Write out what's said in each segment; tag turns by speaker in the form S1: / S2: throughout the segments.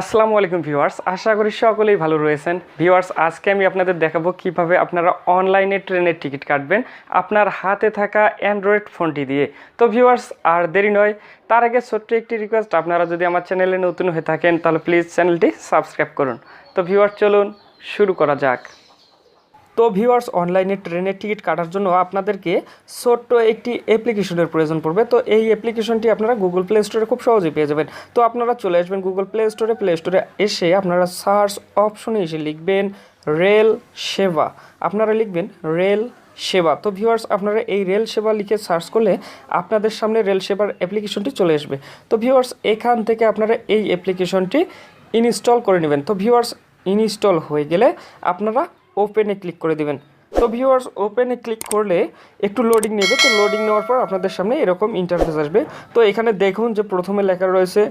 S1: আসসালামু আলাইকুম ভিউয়ার্স, আশা করি সকলেই ভালো রয়েছেন। ভিউয়ার্স, আজকে আমি আপনাদের দেখাবো কীভাবে আপনারা অনলাইনে ট্রেনের টিকিট কাটবেন আপনার হাতে থাকা অ্যান্ড্রয়েড ফোনটি দিয়ে। তো ভিউয়ার্স, আর দেরি নয়, তার আগে ছোট্ট একটি রিকোয়েস্ট আপনারা যদি আমার চ্যানেলে নতুন হয়ে থাকেন, তাহলে প্লিজ চ্যানেলটি সাবস্ক্রাইব করুন। তো ভিউয়ার্স, চলুন শুরু করা যাক। তো ভিউয়ার্স অনলাইনে ট্রেনের টিকিট কাটার জন্য আপনাদেরকে ছোট্ট একটি অ্যাপ্লিকেশনের প্রয়োজন পড়বে। তো এই অ্যাপ্লিকেশনটি আপনারা গুগল প্লে স্টোরে খুব সহজেই পেয়ে যাবেন। তো আপনারা চলে আসবেন গুগল প্লে স্টোরে প্লে স্টোরে এসে আপনারা সার্চ অপশনে এসে লিখবেন রেল সেবা। আপনারা লিখবেন রেল সেবা। তো ভিউয়ার্স আপনারা এই রেল সেবা লিখে সার্চ করলে আপনাদের সামনে রেল সেবার অ্যাপ্লিকেশনটি চলে আসবে। তো ভিউয়ার্স এখান থেকে আপনারা এই অ্যাপ্লিকেশনটি ইনস্টল করে নেবেন। তো ভিউয়ার্স ইনস্টল হয়ে গেলে আপনারা ওপেনে ক্লিক করে দেবেন। তো ভিউয়ার্স ওপেনে ক্লিক করলে একটু লোডিং নেবে। তো লোডিং নেওয়ার পর আপনাদের সামনে এরকম ইন্টারফেস আসবে। তো এখানে দেখুন যে প্রথমে লেখা রয়েছে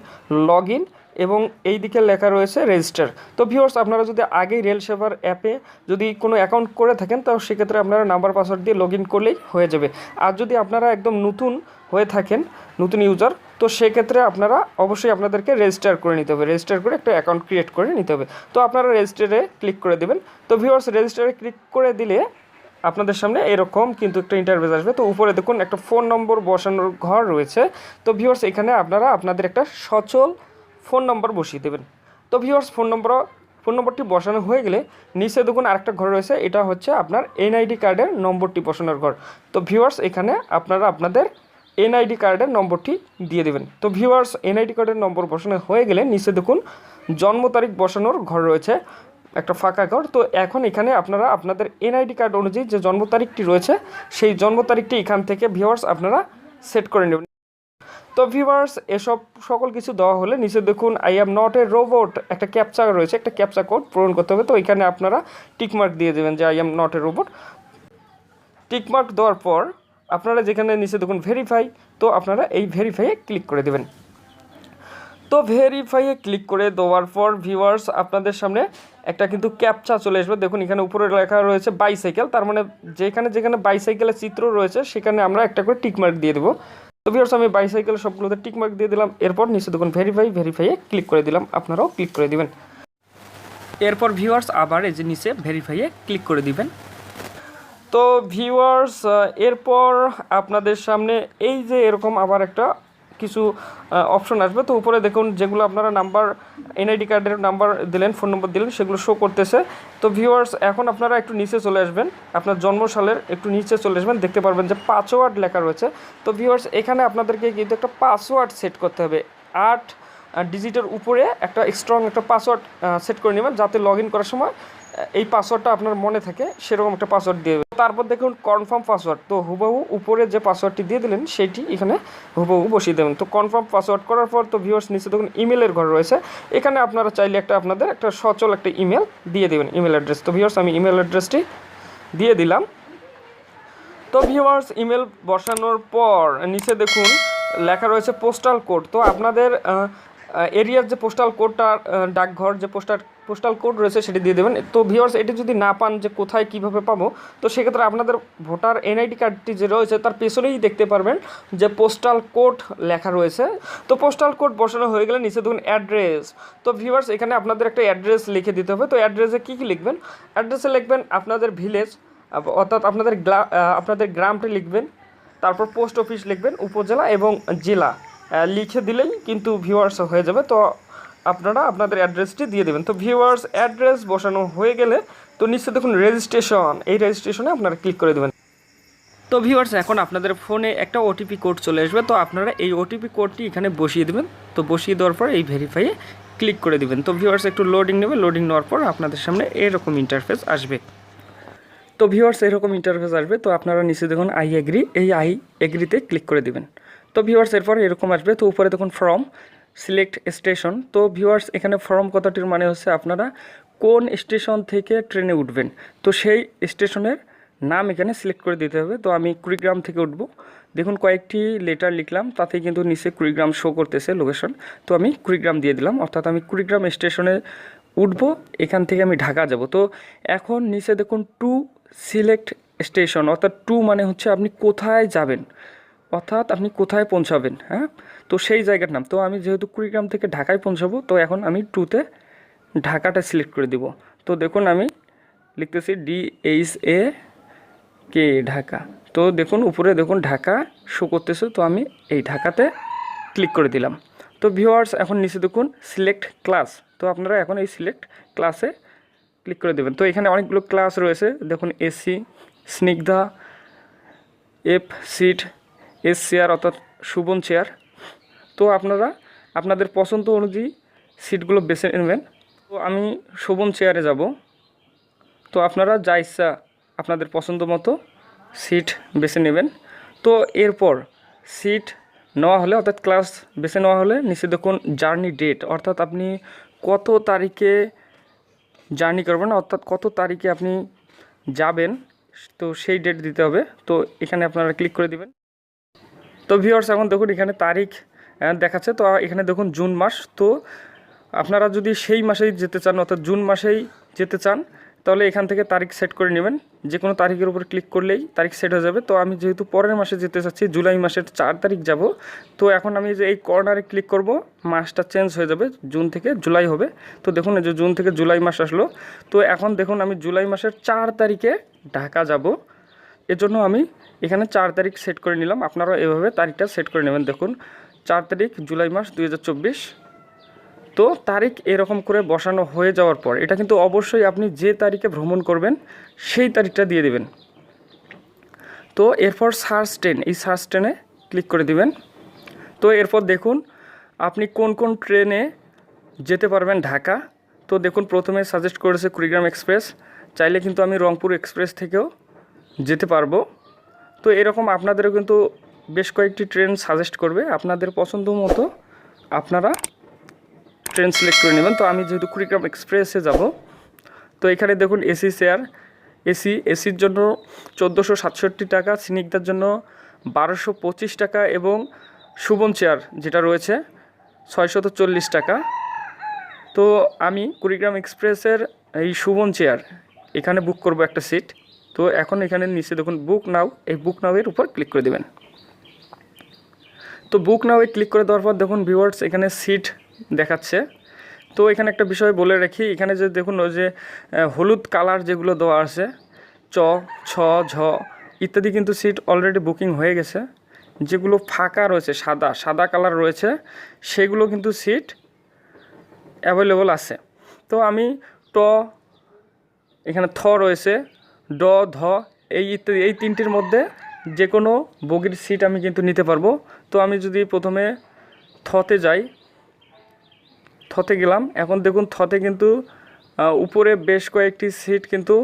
S1: লগ ইন এবং এই দিকে লেখা রয়েছে রেজিস্টার তো ভিউয়ার্স আপনারা যদি আগেই রেল সেবার অ্যাপে যদি কোনো অ্যাকাউন্ট করে থাকেন তাও সেক্ষেত্রে আপনারা নাম্বার পাসওয়ার্ড দিয়ে লগ ইন করলেই হয়ে যাবে। আর যদি আপনারা একদম নতুন হয়ে থাকেন, নতুন ইউজার তো সেক্ষেত্রে আপনারা অবশ্যই আপনাদেরকে রেজিস্টার করে নিতে হবে। রেজিস্টার করে একটা অ্যাকাউন্ট ক্রিয়েট করে নিতে হবে। তো আপনারা রেজিস্টারে ক্লিক করে দেবেন। তো ভিউয়ার্স রেজিস্টারে ক্লিক করে দিলে আপনাদের সামনে এরকম কিন্তু একটা ইন্টারভেস আসবে। তো উপরে দেখুন একটা ফোন নম্বর বসানোর ঘর রয়েছে। তো ভিউয়ার্স এখানে আপনারা আপনাদের একটা সচল ফোন নম্বর বসিয়ে দেবেন। তো ভিউয়ার্স ফোন নম্বর ফোন নম্বরটি বসানো হয়ে গেলে নিচে দেখুন আরেকটা ঘর রয়েছে। এটা হচ্ছে আপনার এনআইডি কার্ডের নম্বরটি বসানোর ঘর। তো ভিউয়ার্স এখানে আপনারা আপনাদের এনআইডি কার্ডের নম্বরটি দিয়ে দেবেন। তো ভিউয়ার্স এনআইডি কার্ডের নম্বর বসানো হয়ে গেলে নিচে দেখুন, জন্ম তারিখ বসানোর ঘর রয়েছে, একটা ফাঁকা ঘর। তো এখন এখানে আপনারা আপনাদের এনআইডি কার্ড অনুযায়ী যে জন্ম তারিখটি রয়েছে, সেই জন্ম তারিখটি এখান থেকে ভিউয়ার্স আপনারা সেট করে নেবেন। তো ভিউয়ার্স এসব সকল কিছু দেওয়া হলে নিচে দেখুন I am not a robot একটা ক্যাপচা রয়েছে, একটা ক্যাপচা কোড পূরণ করতে হবে। তো এখানে আপনারা টিকমার্ক দিয়ে দেবেন যে I am not a robot tick mark দেওয়ার পর আপনারা যেখানে নিচে দেখুন ভেরিফাই তো আপনারা এই ভেরিফাইয়ে ক্লিক করে দেবেন। তো ভেরিফাইয়ে ক্লিক করে দেওয়ার পর ভিউয়ার্স আপনাদের সামনে একটা কিন্তু ক্যাপচা চলে আসবে। দেখুন এখানে উপরে লেখা রয়েছে বাইসাইকেল তার মানে যেখানে যেখানে বাইসাইকেলের চিত্র রয়েছে, সেখানে আমরা একটা করে টিকমার্ক দিয়ে দেবো। তো ভিউয়ার্স আমি বাইসাইকেল সবগুলোতে টিকমার্ক দিয়ে দিলাম। এরপর নিচে দেখুন ভেরিফাই ভেরিফাইয়ে ক্লিক করে দিলাম। আপনারাও ক্লিক করে দিবেন। এরপর ভিউয়ার্স আবার এই যে নিচে ভেরিফাইয়ে ক্লিক করে দিবেন। তো ভিউয়ার্স এরপর আপনাদের সামনে এই যে এরকম আবার একটা কিছু অপশন আসবে। তো উপরে দেখুন যেগুলো আপনারা নাম্বার এনআইডি কার্ডের নাম্বার দিলেন ফোন নম্বর দিলেন, সেগুলো শো করতেছে। তো ভিউয়ার্স এখন আপনারা একটু নিচে চলে আসবেন। আপনার জন্মসালের একটু নিচে চলে আসবেন। দেখতে পারবেন যে পাসওয়ার্ড লেখা রয়েছে। তো ভিউয়ার্স এখানে আপনাদেরকে কিন্তু একটা পাসওয়ার্ড সেট করতে হবে। আট ডিজিটের উপরে একটা স্ট্রং একটা পাসওয়ার্ড সেট করে নেবেন। যাতে লগ করার সময় এই পাসওয়ার্ডটা আপনার মনে থাকে, সেরকম একটা পাসওয়ার্ড দিয়ে তারপর দেখুন কনফার্ম পাসওয়ার্ড তো হুবহু উপরে যে পাসওয়ার্ডটি দিয়ে দিলেন সেটি এখানে হুবহু বসিয়ে দেবেন। তো কনফার্ম পাসওয়ার্ড করার পর তো ভিউয়ার্স নিচে দেখুন ইমেলের ঘর রয়েছে। এখানে আপনারা চাইলে একটা আপনাদের একটা সচল একটা ইমেল দিয়ে দেবেন ইমেল অ্যাড্রেস তো ভিউয়ার্স আমি ইমেল অ্যাড্রেসটি দিয়ে দিলাম। তো ভিউয়ার্স ইমেল বসানোর পর নিচে দেখুন, লেখা রয়েছে পোস্টাল কোড তো আপনাদের এরিয়ার যে পোস্টাল কোডটা ডাকঘর যে পোস্টার পোস্টাল কোড রয়েছে সেটি দিয়ে দেবেন। তো ভিউয়ার্স এটি যদি না পান যে কোথায় কীভাবে পাবো, তো সেক্ষেত্রে আপনাদের ভোটার এনআইডি কার্ডটি যে রয়েছে তার পেছনেই দেখতে পারবেন যে পোস্টাল কোড লেখা রয়েছে। তো পোস্টাল কোড বসানো হয়ে গেলে নিচে দেখুন অ্যাড্রেস তো ভিউয়ার্স এখানে আপনাদের একটা অ্যাড্রেস লিখে দিতে হবে। তো অ্যাড্রেসে কী কী লিখবেন? অ্যাড্রেসে লিখবেন আপনাদের ভিলেজ অর্থাৎ আপনাদের আপনাদের গ্রামটি লিখবেন। তারপর পোস্ট অফিস লিখবেন, উপজেলা এবং জেলা। লিখে দিলেই কিন্তু ভিউয়ার্স হয়ে যাবে। তো আপনারা আপনাদের অ্যাড্রেসটি দিয়ে দেবেন। তো ভিউয়ার্স অ্যাড্রেস বসানো হয়ে গেলে তো নিশ্চয় দেখুন রেজিস্ট্রেশন এই রেজিস্ট্রেশনে আপনারা ক্লিক করে দেবেন। তো ভিউয়ার্স এখন আপনাদের ফোনে একটা ওটিপি কোড চলে আসবে। তো আপনারা এই ওটিপি কোডটি এখানে বসিয়ে দেবেন। তো বসিয়ে দেওয়ার পর এই ভেরিফাইয়ে ক্লিক করে দিবেন। তো ভিউয়ার্স একটু লোডিং নেবে। লোডিং নেওয়ার পর আপনাদের সামনে এরকম ইন্টারফেস আসবে। তো ভিউয়ার্স এরকম ইন্টারফেস আসবে। তো আপনারা নিচে দেখুন আই এগ্রি এই আই এগ্রিতে ক্লিক করে দিবেন। তো ভিউয়ার্স এরপর এরকম আসবে। তো উপরে দেখুন ফর্ম সিলেক্ট স্টেশন তো ভিউয়ার্স এখানে ফর্ম কথাটির মানে হচ্ছে আপনারা কোন স্টেশন থেকে ট্রেনে উঠবেন। তো সেই স্টেশনের নাম এখানে সিলেক্ট করে দিতে হবে। তো আমি কুড়িগ্রাম থেকে উঠব। দেখুন কয়েকটি লেটার লিখলাম তাতে কিন্তু নিচে কুড়িগ্রাম শো করতেছে লোকেশন তো আমি কুড়িগ্রাম দিয়ে দিলাম, অর্থাৎ আমি কুড়িগ্রাম স্টেশনে উঠব, এখান থেকে আমি ঢাকা যাব। তো এখন নিচে দেখুন টু সিলেক্ট স্টেশন অর্থাৎ টু মানে হচ্ছে আপনি কোথায় যাবেন। অর্থাৎ আপনি কোথায় পৌঁছাবেন হ্যাঁ? তো সেই জায়গার নাম। তো আমি যেহেতু কুড়িগ্রাম থেকে ঢাকায় পৌঁছাবো, তো এখন আমি টুতে ঢাকাটা সিলেক্ট করে দিব। তো দেখুন আমি লিখতেছি D H A K Dhaka. তো দেখুন, উপরে দেখুন ঢাকা শো করতেছে, তো আমি এই ঢাকাতে ক্লিক করে দিলাম। তো ভিউয়ার্স এখন নিচে দেখুন সিলেক্ট ক্লাস তো আপনারা এখন এই সিলেক্ট ক্লাসে ক্লিক করে দেবেন। তো এখানে অনেকগুলো ক্লাস রয়েছে। দেখুন AC Snigdha F seat S chair অর্থাৎ সুবন চেয়ার। তো আপনারা, আপনাদের পছন্দ অনুযায়ী সিটগুলো বেছে নেবেন। তো আমি শোভন চেয়ারে যাব। তো আপনারা যা ইচ্ছা আপনাদের পছন্দ মতো সিট বেছে নেবেন। তো এরপর সিট নেওয়া হলে, অর্থাৎ ক্লাস বেছে নেওয়া হলে নিচে দেখুন জার্নি ডেট। অর্থাৎ আপনি কত তারিখে জার্নি করবেন, অর্থাৎ কত তারিখে আপনি যাবেন, তো সেই ডেট দিতে হবে। তো এখানে আপনারা ক্লিক করে দিবেন। তো ভিউয়ার্স এখন দেখুন এখানে তারিখ দেখাচ্ছে। তো এখানে দেখুন জুন মাস। তো, আপনারা যদি সেই মাসেই যেতে চান, অর্থাৎ জুন মাসেই যেতে চান, তাহলে এখান থেকে তারিখ সেট করে নেবেন। যে কোনো তারিখের উপর ক্লিক করলেই তারিখ সেট হয়ে যাবে। তো, আমি যেহেতু পরের মাসে যেতে চাচ্ছি, জুলাই মাসের চার তারিখ যাব। তো, এখন আমি যে এই কর্নারে ক্লিক করব, মাসটা চেঞ্জ হয়ে যাবে, জুন থেকে জুলাই হবে। তো, দেখুন এই যে জুন থেকে জুলাই মাস আসলো। তো, এখন দেখুন আমি জুলাই মাসের চার তারিখে ঢাকা যাব। এর জন্য আমি এখানে চার তারিখ সেট করে নিলাম। আপনারা এভাবে তারিখটা সেট করে নেবেন। দেখুন, চার তারিখ জুলাই মাস দু হাজার চব্বিশ। তো তারিখ এরকম করে বসানো হয়ে যাওয়ার পর, এটা কিন্তু অবশ্যই আপনি যে তারিখে ভ্রমণ করবেন, সেই তারিখটা দিয়ে দেবেন। তো এরপর সার্চ ট্রেন এই সার্চ ট্রেনে ক্লিক করে দিবেন। তো এরপর দেখুন, আপনি কোন কোন ট্রেনে যেতে পারবেন ঢাকা। তো দেখুন, প্রথমে সাজেস্ট করেছে কুড়িগ্রাম এক্সপ্রেস। চাইলে কিন্তু আমি রংপুর এক্সপ্রেস থেকেও যেতে পারব। তো এরকম আপনাদেরও কিন্তু বেশ কয়েকটি ট্রেন সাজেস্ট করবে। আপনাদের পছন্দ মতো আপনারা ট্রেন সিলেক্ট করে নেবেন। তো আমি যেহেতু কুড়িগ্রাম এক্সপ্রেসে যাব, তো এখানে দেখুন এসি চেয়ার এসি এসির জন্য চোদ্দোশো সাতষট্টি টাকা স্নিগ্ধার জন্য বারোশো পঁচিশ টাকা এবং সুবন চেয়ার যেটা রয়েছে ছয়শত চল্লিশ টাকা। তো আমি কুড়িগ্রাম এক্সপ্রেসের এই সুবন চেয়ার এখানে বুক করব একটা সিট তো এখন এখানে নিচে দেখুন বুক নাও এই বুক নাওয়ের উপর ক্লিক করে দেবেন। তো বুক নাওয়ে ক্লিক করে দেওয়ার পর দেখুন ভিউয়ার্স এখানে সিট দেখাচ্ছে। তো এখানে একটা বিষয় বলে রাখি, এখানে যে দেখুন ওই যে হলুদ কালার যেগুলো দেওয়া আছে, চ ছ ঝ, ইত্যাদি কিন্তু সিট অলরেডি বুকিং হয়ে গেছে। যেগুলো ফাঁকা রয়েছে, সাদা সাদা কালার রয়েছে, সেগুলো কিন্তু সিট অ্যাভেলেবল আছে। তো আমি ট, এখানে থ রয়েছে ড, ধ, এই এই তিনটির মধ্যে যে কোনো বগির সিট আমি কিন্তু নিতে পারব। তো আমি যদি প্রথমে থতে যাই, থতে গেলাম। এখন দেখুন, থতে কিন্তু উপরে বেশ কয়েকটি সিট কিন্তু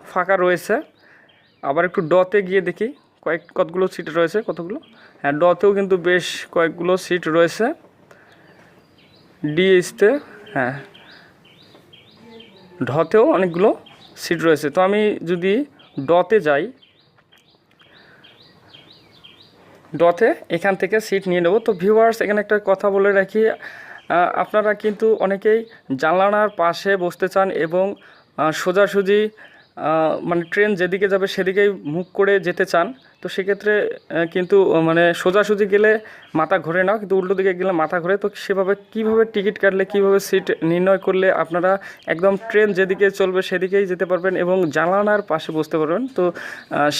S1: ফাঁকা রয়েছে। আবার একটু ডতে গিয়ে দেখি, কয়েক, কতগুলো সিট রয়েছে, কতগুলো? হ্যাঁ ডতেও কিন্তু বেশ কয়েকগুলো সিট রয়েছে। ডিএসতে হ্যাঁ ঢতেও অনেকগুলো সিট রয়েছে। তো আমি যদি ডতে যাই ডতে এখান থেকে সিট নিয়ে নেব। তো ভিউয়ার্স এখানে একটা কথা বলে রাখি আপনারা কিন্তু অনেকেই জানলানার পাশে বসতে চান এবং সোজাসুজি মানে ট্রেন যেদিকে যাবে সেদিকেই মুখ করে যেতে চান। তো সেক্ষেত্রে কিন্তু মানে সোজাসুজি গেলে মাথা ঘোরে না, কিন্তু উল্টো দিকে গেলে মাথা ঘোরে। তো সেভাবে কীভাবে টিকিট কাটলে, কীভাবে সিট নির্ণয় করলে আপনারা একদম ট্রেন যেদিকে চলবে সেদিকেই যেতে পারবেন এবং জানালার পাশে বসতে পারবেন। তো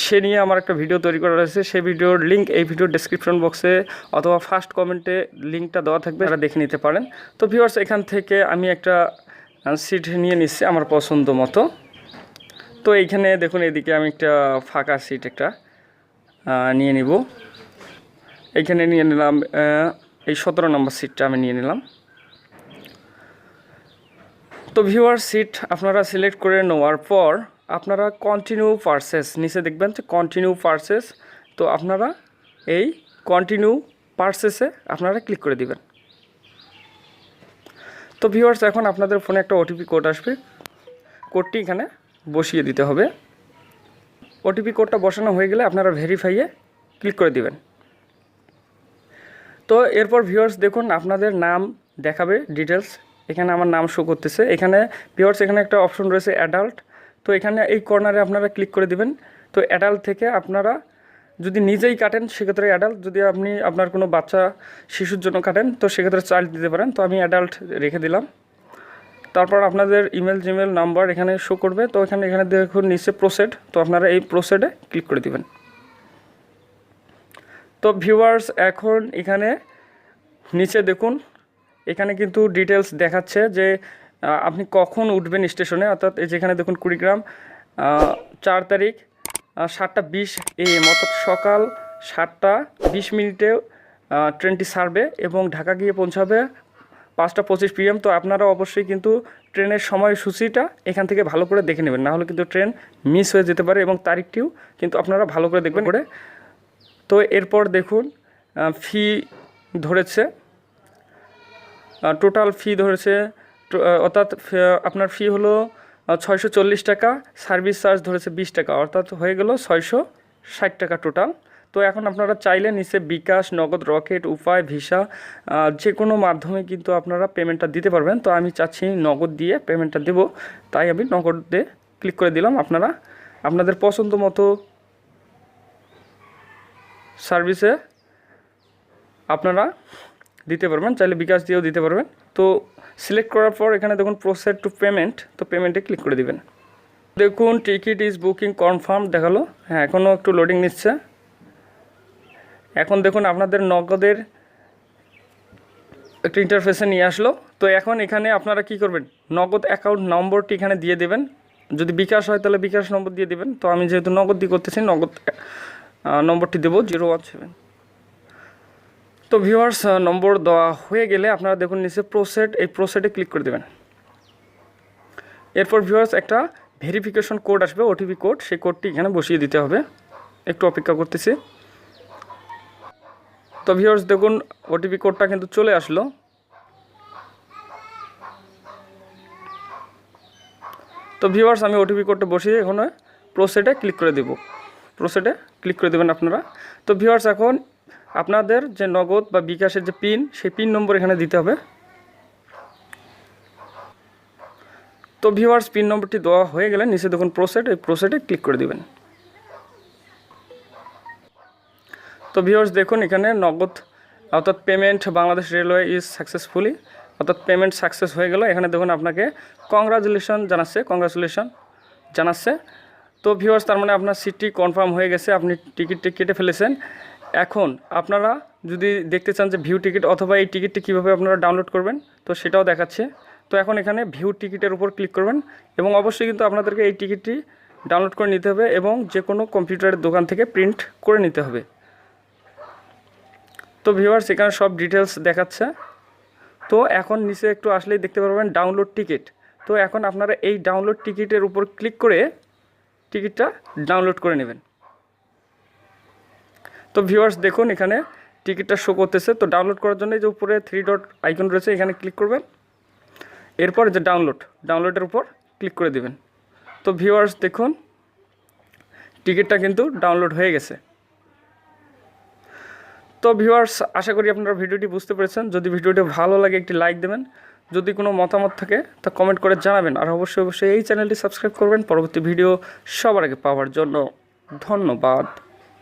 S1: সে নিয়ে আমার একটা ভিডিও তৈরি করা রয়েছে। সেই ভিডিওর লিঙ্ক এই ভিডিওর ডেসক্রিপশন বক্সে অথবা ফার্স্ট কমেন্টে লিঙ্কটা দেওয়া থাকবে আপনারা দেখে নিতে পারেন। তো ভিউয়ার্স এখান থেকে আমি একটা সিট নিয়ে নিচ্ছি আমার পছন্দ মতো। তো এইখানে দেখুন, এদিকে আমি একটা ফাঁকা সিট একটা নিয়ে নিব। এইখানে নিয়ে নিলাম এই সতেরো নম্বর সিটটা আমি নিয়ে নিলাম। তো ভিউয়ার সিট আপনারা সিলেক্ট করে নেওয়ার পর আপনারা কন্টিনিউ পারসেস নিচে দেখবেন যে কন্টিনিউ পারসেস তো আপনারা এই কন্টিনিউ পারসেসে আপনারা ক্লিক করে দিবেন। তো ভিউয়ার্স এখন আপনাদের ফোনে একটা ওটিপি কোড আসবে। কোডটি এখানে বসিয়ে দিতে হবে। ওটিপি কোডটা বসানো হয়ে গেলে আপনারা ভেরিফাইয়ে ক্লিক করে দিবেন। তো এরপর ভিউয়ার্স দেখুন, আপনাদের নাম দেখাবে ডিটেলস এখানে আমার নাম শো করতেছে। এখানে ভিউয়ার্স এখানে একটা অপশন রয়েছে অ্যাডাল্ট তো এখানে এই কর্নারে আপনারা ক্লিক করে দিবেন। তো অ্যাডাল্ট থেকে আপনারা যদি নিজেই কাটেন, সেক্ষেত্রে অ্যাডাল্ট যদি আপনি আপনার কোনো বাচ্চা, শিশুর জন্য কাটেন, তো সেক্ষেত্রে চাইল্ড দিতে পারেন। তো আমি অ্যাডাল্ট রেখে দিলাম। তারপর আপনাদের ইমেল জিমেল নাম্বার এখানে শো করবে। তো এখানে এখানে দেখুন, নিচে প্রোসেড তো আপনারা এই প্রোসেডে ক্লিক করে দিবেন। তো ভিউয়ার্স এখন এখানে নিচে দেখুন, এখানে কিন্তু ডিটেলস দেখাচ্ছে যে আপনি কখন উঠবেন স্টেশনে অর্থাৎ এই যেখানে দেখুন, কুড়িগ্রাম চার তারিখ সাতটা বিশ এম অর্থাৎ সকাল সাতটা বিশ মিনিটে ট্রেনটি ছাড়বে এবং ঢাকা গিয়ে পৌঁছাবে পাঁচটা পঁচিশ পিএম তো আপনারা অবশ্যই কিন্তু ট্রেনের সময়সূচিটা এখান থেকে ভালো করে দেখে নেবেন। নাহলে কিন্তু ট্রেন মিস হয়ে যেতে পারে এবং তারিখটিও কিন্তু আপনারা ভালো করে দেখবেন। করে তো এরপর দেখুন ফি ধরেছে। টোটাল ফি ধরেছে অর্থাৎ আপনার ফি হলো ছয়শো চল্লিশ টাকা সার্ভিস চার্জ ধরেছে বিশ টাকা অর্থাৎ হয়ে গেল ছয়শো ষাট টাকা টোটাল তো এখন আপনারা চাইলে নিচে বিকাশ, নগদ রকেট, উপায়, ভিসা যে কোনো মাধ্যমে কিন্তু আপনারা পেমেন্টটা দিতে পারবেন। তো আমি চাচ্ছি নগদ দিয়ে পেমেন্টটা দেব। তাই আমি নগদ ক্লিক করে দিলাম আপনারা। আপনাদের পছন্দ মতো সার্ভিসে আপনারা দিতে পারবেন। চাইলে বিকাশ দিয়েও দিতে পারবেন। তো সিলেক্ট করার পর এখানে দেখুন প্রসেড টু পেমেন্ট তো পেমেন্টে ক্লিক করে দিবেন। দেখুন টিকিট ইজ বুকিং কনফার্ম দেখাল। হ্যাঁ এখনও একটু লোডিং নিচ্ছে। এখন দেখুন আপনাদের নগদের একটু ইন্টারফেসে নিয়ে আসলো। তো এখন এখানে আপনারা কি করবেন? নগদ অ্যাকাউন্ট নম্বরটি এখানে দিয়ে দেবেন। যদি বিকাশ হয় তাহলে বিকাশ নম্বর দিয়ে দেবেন। তো আমি যেহেতু নগদ দিয়ে করতেছি, নগদ নম্বরটি দেবো জিরো ওয়ান সেভেন তো ভিউয়ার্স নম্বর দেওয়া হয়ে গেলে আপনারা দেখুন নিচে প্রোসেড এই প্রোসেডে ক্লিক করে দেবেন। এরপর ভিউয়ার্স একটা ভেরিফিকেশন কোড আসবে ওটিপি কোড সেই কোডটি এখানে বসিয়ে দিতে হবে। একটু অপেক্ষা করতেছি। তো ভিউয়ার্স দেখুন ওটিপি কোডটা কিন্তু চলে আসলো। তো ভিউয়ার্স আমি ওটিপি কোডটা বসিয়ে এখানে প্রোসেডে ক্লিক করে দেব। প্রোসেডে ক্লিক করে দেবেন আপনারা। তো ভিউয়ার্স এখন আপনাদের যে নগদ বা বিকাশের যে পিন সেই পিন নম্বর এখানে দিতে হবে। তো ভিউয়ার্স পিন নম্বরটি দেওয়া হয়ে গেলে নিচে দেখুন প্রোসেড এই প্রোসেডে ক্লিক করে দিবেন। তো ভিউয়ার্স দেখুন, এখানে নগদ, অর্থাৎ payment Bangladesh railway is successfully অর্থাৎ পেমেন্ট সাকসেস হয়ে গেল। এখানে দেখুন আপনাকে কংগ্রাচুলেশন জানাচ্ছে কংগ্রাচুলেশন জানাচ্ছে। তো ভিউয়ার্স তার মানে আপনার সিটটি কনফার্ম হয়ে গেছে, আপনি টিকিটটি কেটে ফেলেছেন। এখন আপনারা যদি দেখতে চান যে ভিউ টিকিট অথবা এই টিকিটটি কীভাবে আপনারা ডাউনলোড করবেন, তো সেটাও দেখাচ্ছে। তো এখন এখানে ভিউ টিকিটের উপর ক্লিক করবেন এবং অবশ্যই কিন্তু আপনাদেরকে এই টিকিটটি ডাউনলোড করে নিতে হবে এবং যে কোনো কম্পিউটারের দোকান থেকে প্রিন্ট করে নিতে হবে। তো ভিউয়ার্স এখানে সব ডিটেলস দেখাচ্ছে। তো এখন নিচে একটু আসলেই দেখতে পারবেন ডাউনলোড টিকিট তো এখন আপনারা এই ডাউনলোড টিকিটের উপর ক্লিক করে টিকিটটা ডাউনলোড করে নেবেন। তো ভিউয়ার্স দেখুন এখানে টিকিটটা শো করতেছে। তো ডাউনলোড করার জন্য যে উপরে থ্রি ডট আইকন রয়েছে, এখানে ক্লিক করবেন। এরপর যে ডাউনলোড ডাউনলোডের উপর ক্লিক করে দিবেন। তো ভিউয়ার্স দেখুন টিকিটটা কিন্তু ডাউনলোড হয়ে গেছে। তো ভিউয়ার্স আশা করি আপনারা ভিডিওটি বুঝতে পেরেছেন। যদি ভিডিওটি ভালো লাগে, একটি লাইক দেবেন। যদি কোনো মতামত থাকে, তা কমেন্ট করে জানাবেন। আর অবশ্যই অবশ্যই এই চ্যানেলটি সাবস্ক্রাইব করবেন। পরবর্তী ভিডিও সবার আগে পাওয়ার জন্য ধন্যবাদ।